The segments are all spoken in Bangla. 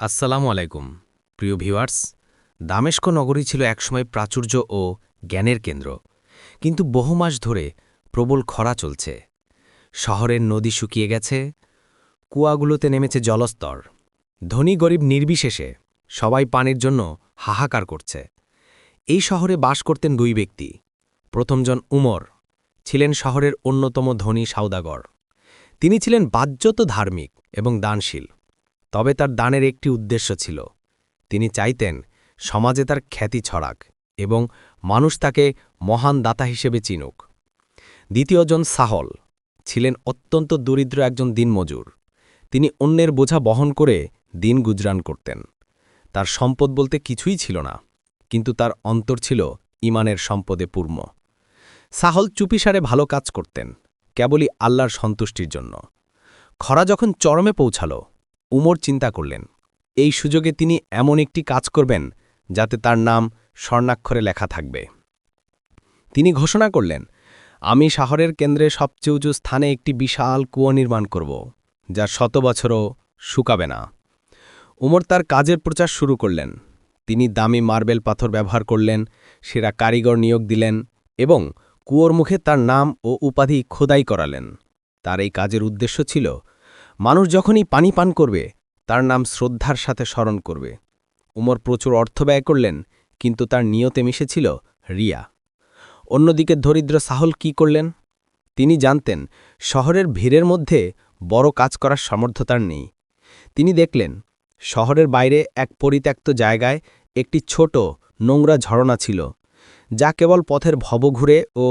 আসসালামু আলাইকুম, প্রিয় ভিউয়ার্স। দামেস্ক নগরী ছিল একসময় প্রাচুর্য ও জ্ঞানের কেন্দ্র, কিন্তু বহু মাস ধরে প্রবল খরা চলছে। শহরের নদী শুকিয়ে গেছে, কুয়াগুলোতে নেমেছে জলস্তর। ধনী গরিব নির্বিশেষে সবাই পানির জন্য হাহাকার করছে। এই শহরে বাস করতেন দুই ব্যক্তি। প্রথমজন উমর, ছিলেন শহরের অন্যতম ধনী সাউদাগর তিনি ছিলেন বাহ্যত ধার্মিক এবং দানশীল। তবে তার দানের একটি উদ্দেশ্য ছিল। তিনি চাইতেন সমাজে তার খ্যাতি ছড়াক এবং মানুষ তাকে মহান দাতা হিসেবে চিনুক। দ্বিতীয়জন সাহল ছিলেন অত্যন্ত দরিদ্র একজন দিনমজুর। তিনি অন্যের বোঝা বহন করে দিন গুজরান করতেন। তার সম্পদ বলতে কিছুই ছিল না, কিন্তু তার অন্তর ছিল ইমানের সম্পদে পূর্ণ। সাহল চুপিসারে ভালো কাজ করতেন, কেবলই আল্লাহর সন্তুষ্টির জন্য। খরা যখন চরমে পৌঁছাল উমর চিন্তা করলেন। এই সুযোগে তিনি এমন একটি কাজ করবেন যাতে তার নাম স্বর্ণাক্ষরে লেখা থাকবে। তিনি ঘোষণা করলেন, আমি শহরের কেন্দ্রে সবচেয়ে উঁচু স্থানে একটি বিশাল কুয়ো নির্মাণ করব যা শত বছরও শুকাবে না। উমর তার কাজের প্রচার শুরু করলেন। তিনি দামি মার্বেল পাথর ব্যবহার করলেন, সেরা কারিগর নিয়োগ দিলেন এবং কুয়োর মুখে তার নাম ও উপাধি খোদাই করালেন। তার এই কাজের উদ্দেশ্য ছিল মানুষ যখনই পানি পান করবে, তার নাম শ্রদ্ধার সাথে স্মরণ করবে। উমর প্রচুর অর্থ ব্যয় করলেন, কিন্তু তার নিয়তে মিশেছিল রিয়া। অন্যদিকে দরিদ্র সাহল কি করলেন? তিনি জানতেন, শহরের ভিড়ের মধ্যে বড় কাজ করার সামর্থ্য তার নেই। তিনি দেখলেন, শহরের বাইরে এক পরিত্যক্ত জায়গায় একটি ছোট নোংরা ঝরনা ছিল, যা কেবল পথের ভবঘুরে ও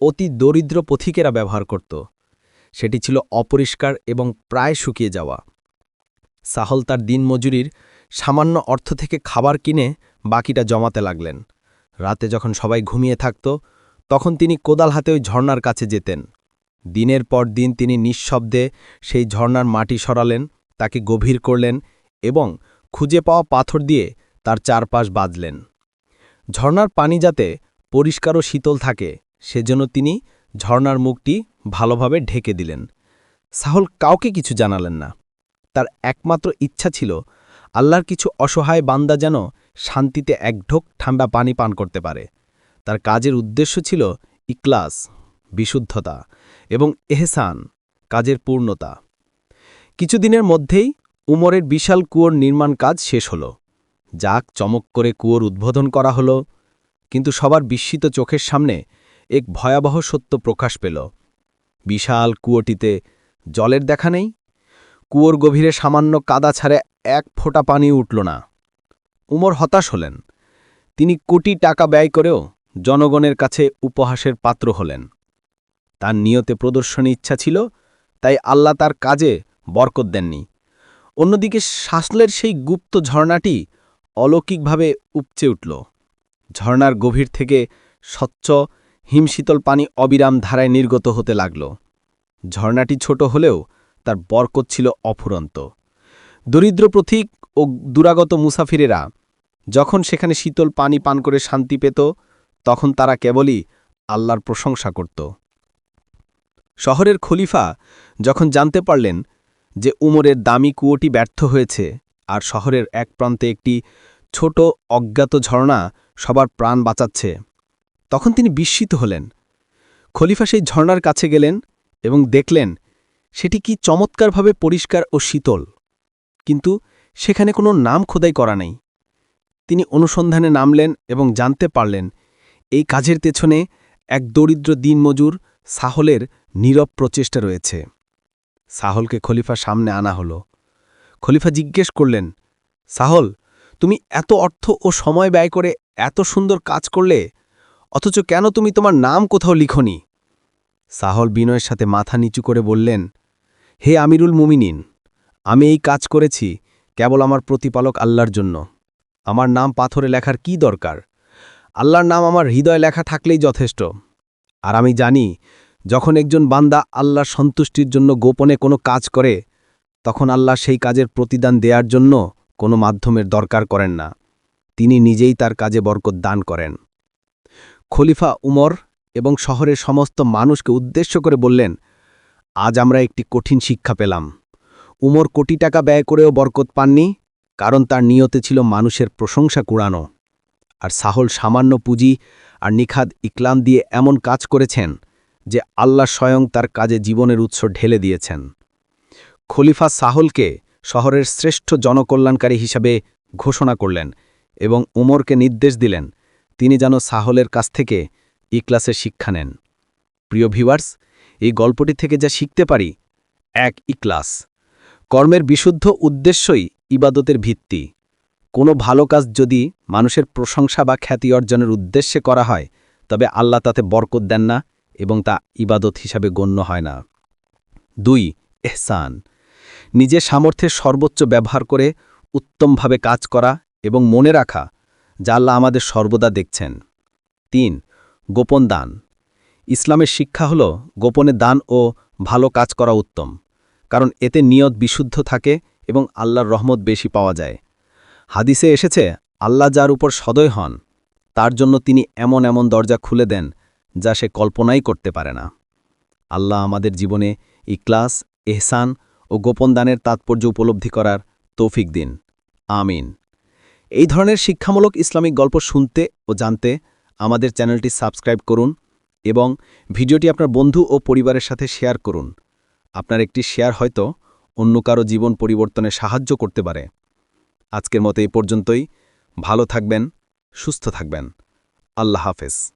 অতি দরিদ্র পথিকেরা ব্যবহার করত। সেটি ছিল অপরিষ্কার এবং প্রায় শুকিয়ে যাওয়া। সাহল তার দিনমজুরির সামান্য অর্থ থেকে খাবার কিনে বাকিটা জমাতে লাগলেন। রাতে যখন সবাই ঘুমিয়ে থাকত, তখন তিনি কোদাল হাতে ওই ঝর্নার কাছে যেতেন। দিনের পর দিন তিনি নিঃশব্দে সেই ঝর্নার মাটি সরালেন, তাকে গভীর করলেন এবং খুঁজে পাওয়া পাথর দিয়ে তার চারপাশ বাঁধলেন। ঝর্নার পানি যাতে পরিষ্কার ও শীতল থাকে, সেজন্য তিনি ঝর্নার মুখটি ভালোভাবে ঢেকে দিলেন। সাহল কাউকে কিছু জানালেন না। তার একমাত্র ইচ্ছা ছিল, আল্লাহর কিছু অসহায় বান্দা যেন শান্তিতে এক ঢোক ঠান্ডা পানি পান করতে পারে। তার কাজের উদ্দেশ্য ছিল ইকলাস বিশুদ্ধতা এবং এহসান, কাজের পূর্ণতা। কিছুদিনের মধ্যেই উমরের বিশাল কুয়োর নির্মাণ কাজ শেষ হল। যাক চমক করে কুয়োর উদ্বোধন করা হল, কিন্তু সবার বিস্মিত চোখের সামনে এক ভয়াবহ সত্য প্রকাশ পেল। বিশাল কুয়োটিতে জলের দেখা নেই। কুয়োর গভীরে সামান্য কাদা ছাড়ে এক ফোঁটা পানি উঠল না। উমর হতাশ হলেন। তিনি কোটি টাকা ব্যয় করেও জনগণের কাছে উপহাসের পাত্র হলেন। তার নিয়তে প্রদর্শনী ইচ্ছা ছিল, তাই আল্লাহ তার কাজে বরকত দেননি। অন্যদিকে শাসলের সেই গুপ্ত ঝর্ণাটি অলৌকিকভাবে উপচে উঠল। ঝর্ণার গভীর থেকে স্বচ্ছ হিমশীতল পানি অবিরাম ধারায় নির্গত হতে লাগল। ঝর্ণাটি ছোট হলেও তার বরকত ছিল অফুরন্ত। দরিদ্র প্রথিক ও দুরাগত মুসাফিরেরা যখন সেখানে শীতল পানি পান করে শান্তি পেত, তখন তারা কেবলই আল্লাহর প্রশংসা করত। শহরের খলিফা যখন জানতে পারলেন যে উমরের দামি কুয়োটি ব্যর্থ হয়েছে আর শহরের এক প্রান্তে একটি ছোট অজ্ঞাত ঝর্ণা সবার প্রাণ বাঁচাচ্ছে তখন তিনি বিস্মিত হলেন। খলিফা সেই ঝর্ণার কাছে গেলেন এবং দেখলেন, সেটি কি চমৎকারভাবে পরিষ্কার ও শীতল। কিন্তু সেখানে কোনো নাম খোদাই করা নেই। তিনি অনুসন্ধানে নামলেন এবং জানতে পারলেন, এই কাজের পেছনে এক দরিদ্র দিনমজুর সাহলের নীরব প্রচেষ্টা রয়েছে। সাহলকে খলিফা সামনে আনা হল। খলিফা জিজ্ঞেস করলেন, সাহল, তুমি এত অর্থ ও সময় ব্যয় করে এত সুন্দর কাজ করলে অথচ কেন তুমি তোমার নাম কোথাও লিখনি? সাহল বিনয়ের সাথে মাথা নিচু করে বললেন, হে আমিরুল মুমিনিন, আমি এই কাজ করেছি কেবল আমার প্রতিপালক আল্লাহর জন্য। আমার নাম পাথরে লেখার কি দরকার? আল্লাহর নাম আমার হৃদয় লেখা থাকলেই যথেষ্ট। আর আমি জানি, যখন একজন বান্দা আল্লাহর সন্তুষ্টির জন্য গোপনে কোনো কাজ করে, তখন আল্লাহ সেই কাজের প্রতিদান দেওয়ার জন্য কোনো মাধ্যমের দরকার করেন না। তিনি নিজেই তার কাজে বরকত দান করেন। খলিফা উমর এবং শহরের সমস্ত মানুষকে উদ্দেশ্য করে বললেন, আজ আমরা একটি কঠিন শিক্ষা পেলাম। উমর কোটি টাকা ব্যয় করেও বরকত পাননি, কারণ তার নিয়তে ছিল মানুষের প্রশংসা কুড়ানো। আর সাহল সামান্য পুঁজি আর নিখাদ ইকলাম দিয়ে এমন কাজ করেছেন যে আল্লাহ স্বয়ং তার কাজে জীবনের উৎস ঢেলে দিয়েছেন। খলিফা সাহলকে শহরের শ্রেষ্ঠ জনকল্যাণকারী হিসাবে ঘোষণা করলেন এবং উমরকে নির্দেশ দিলেন তিনি যেন সাহলের কাছ থেকে ইকলাসের শিক্ষা নেন। প্রিয় ভিউয়ার্স, এই গল্পটি থেকে যা শিখতে পারি, এক ইকলাস কর্মের বিশুদ্ধ উদ্দেশ্যই ইবাদতের ভিত্তি। কোনো ভালো কাজ যদি মানুষের প্রশংসা বা খ্যাতি অর্জনের উদ্দেশ্যে করা হয়, তবে আল্লাহ তাতে বরকত দেন না এবং তা ইবাদত হিসাবে গণ্য হয় না। দুই এহসান নিজের সামর্থ্যের সর্বোচ্চ ব্যবহার করে উত্তমভাবে কাজ করা এবং মনে রাখা আল্লাহ আমাদের সর্বদা দেখছেন। তিন, গোপন দান। ইসলামের শিক্ষা হল গোপনে দান ও ভালো কাজ করা উত্তম, কারণ এতে নিয়ত বিশুদ্ধ থাকে এবং আল্লাহর রহমত বেশি পাওয়া যায়। হাদিসে এসেছে, আল্লাহ যার উপর সদয় হন, তার জন্য তিনি এমন এমন দরজা খুলে দেন যা সে কল্পনাই করতে পারে না। আল্লাহ আমাদের জীবনে ইকলাস এহসান ও গোপন দানের তাৎপর্য উপলব্ধি করার তৌফিক দিন। আমিন। এই ধরনের শিক্ষামূলক ইসলামিক গল্প শুনতে ও জানতে আমাদের চ্যানেলটি সাবস্ক্রাইব করুন এবং ভিডিওটি আপনার বন্ধু ও পরিবারের সাথে শেয়ার করুন। আপনার একটি শেয়ার হয়তো অন্য কারও জীবন পরিবর্তনে সাহায্য করতে পারে। আজকের মতো এই পর্যন্তই। ভালো থাকবেন, সুস্থ থাকবেন। আল্লাহ হাফেজ।